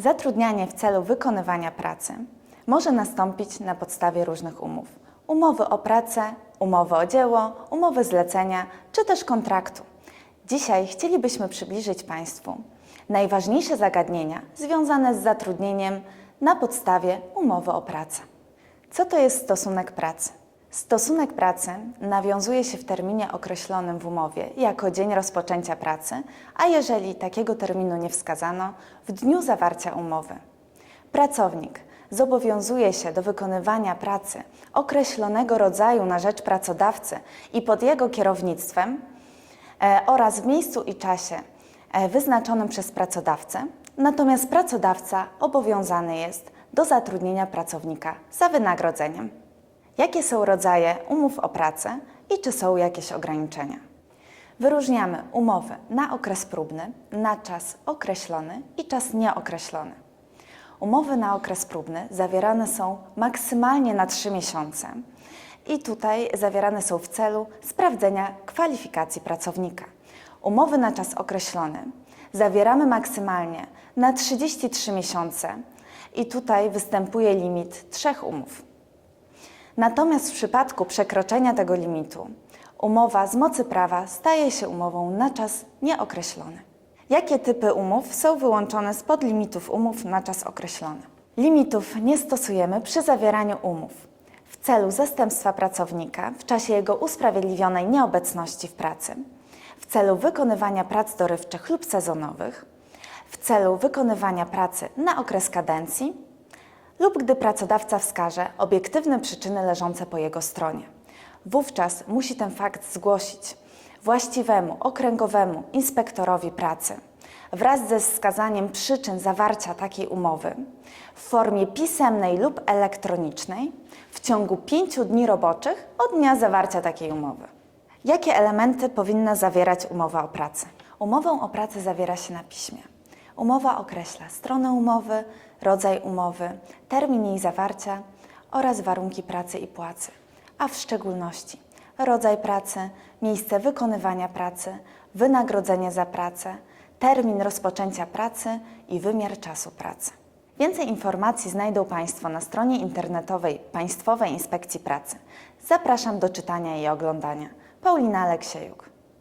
Zatrudnianie w celu wykonywania pracy może nastąpić na podstawie różnych umów. Umowy o pracę, umowy o dzieło, umowy zlecenia czy też kontraktu. Dzisiaj chcielibyśmy przybliżyć Państwu najważniejsze zagadnienia związane z zatrudnieniem na podstawie umowy o pracę. Co to jest stosunek pracy? Stosunek pracy nawiązuje się w terminie określonym w umowie jako dzień rozpoczęcia pracy, a jeżeli takiego terminu nie wskazano, w dniu zawarcia umowy. Pracownik zobowiązuje się do wykonywania pracy określonego rodzaju na rzecz pracodawcy i pod jego kierownictwem e, oraz w miejscu i czasie e, wyznaczonym przez pracodawcę, natomiast pracodawca obowiązany jest do zatrudnienia pracownika za wynagrodzeniem. Jakie są rodzaje umów o pracę i czy są jakieś ograniczenia? Wyróżniamy umowy na okres próbny, na czas określony i czas nieokreślony. Umowy na okres próbny zawierane są maksymalnie na 3 miesiące i tutaj zawierane są w celu sprawdzenia kwalifikacji pracownika. Umowy na czas określony zawieramy maksymalnie na 33 miesiące i tutaj występuje limit trzech umów. Natomiast w przypadku przekroczenia tego limitu, umowa z mocy prawa staje się umową na czas nieokreślony. Jakie typy umów są wyłączone spod limitów umów na czas określony? Limitów nie stosujemy przy zawieraniu umów w celu zastępstwa pracownika w czasie jego usprawiedliwionej nieobecności w pracy, w celu wykonywania prac dorywczych lub sezonowych, w celu wykonywania pracy na okres kadencji lub gdy pracodawca wskaże obiektywne przyczyny leżące po jego stronie. Wówczas musi ten fakt zgłosić właściwemu okręgowemu inspektorowi pracy wraz ze wskazaniem przyczyn zawarcia takiej umowy w formie pisemnej lub elektronicznej w ciągu pięciu dni roboczych od dnia zawarcia takiej umowy. Jakie elementy powinna zawierać umowa o pracę? Umowę o pracę zawiera się na piśmie. Umowa określa stronę umowy, rodzaj umowy, termin jej zawarcia oraz warunki pracy i płacy, a w szczególności rodzaj pracy, miejsce wykonywania pracy, wynagrodzenie za pracę, termin rozpoczęcia pracy i wymiar czasu pracy. Więcej informacji znajdą Państwo na stronie internetowej Państwowej Inspekcji Pracy. Zapraszam do czytania i oglądania. Paulina Aleksiejuk.